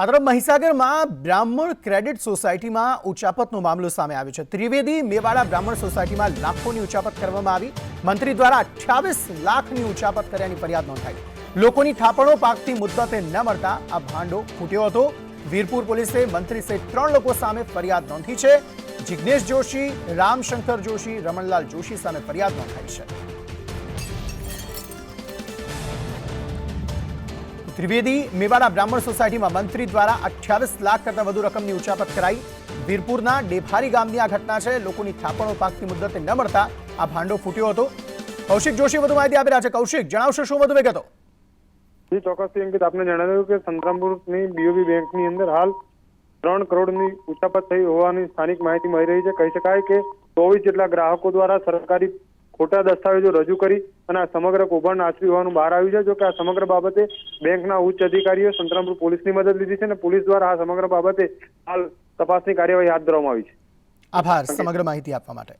આ તરફ મહીસાગરમાં બ્રાહ્મણ ક્રેડિટ સોસાયટીમાં ઉચાપતનો મામલો સામે આવ્યો છે. ત્રિવેદી મેવાડા બ્રાહ્મણ સોસાયટીમાં લાખોની ઉચાપત કરવામાં આવી. મંત્રી દ્વારા અઠ્યાવીસ લાખની ઉચાપત કર્યાની ફરિયાદ નોંધાઈ. લોકોની થાપણો પાકતી મુદ્દતે ન મળતા આ ભાંડો ફૂટ્યો હતો. વીરપુર પોલીસે મંત્રી સહિત ત્રણ લોકો સામે ફરિયાદ નોંધી છે. જિજ્ઞેશ જોશી, રામશંકર જોશી, રમણલાલ જોશી સામે ફરિયાદ નોંધાઈ છે. ત્રિવેદી મેવાડા બ્રાહ્મણ સોસાયટીમાં મંત્રી દ્વારા અઠ્યાવીસ લાખ કરતાં વધુ રકમની ઉચાપત કરાઈ. વીરપુરના ડેભારી ગામની આ ઘટના છે. લોકોની થાપણો પાકતી મુદ્દતે ન મળતા આ ભાંડો ફૂટ્યો હતો. કૌશિક જોશી વધુ માહિતી આપી રહ્યા છે. કૌશિક, જણાવશો શું વધુ વિગતો? જી ચોક્કસથી અંકિત, આપને જણાવ્યું કે સંતરામપુરની બીઓબી બેંકની અંદર હાલ ત્રણ કરોડની ઉચાપત થઈ હોવાની સ્થાનિક માહિતી મળી રહી છે. કહી શકાય કે ચોવીસ જેટલા ગ્રાહકો દ્વારા સરકારી ખોટા દસ્તાવેજો રજૂ કરી અને આ સમગ્ર કૌભાંડ આચર્યું હોવાનું બહાર આવ્યું છે. જો કે આ સમગ્ર બાબતે બેંકના ઉચ્ચ અધિકારીઓ સંતરામપુર પોલીસની મદદ લીધી છે અને પોલીસ દ્વારા આ સમગ્ર બાબતે હાલ તપાસની કાર્યવાહી હાથ ધરવામાં આવી છે. આભાર સમગ્ર માહિતી આપવા માટે.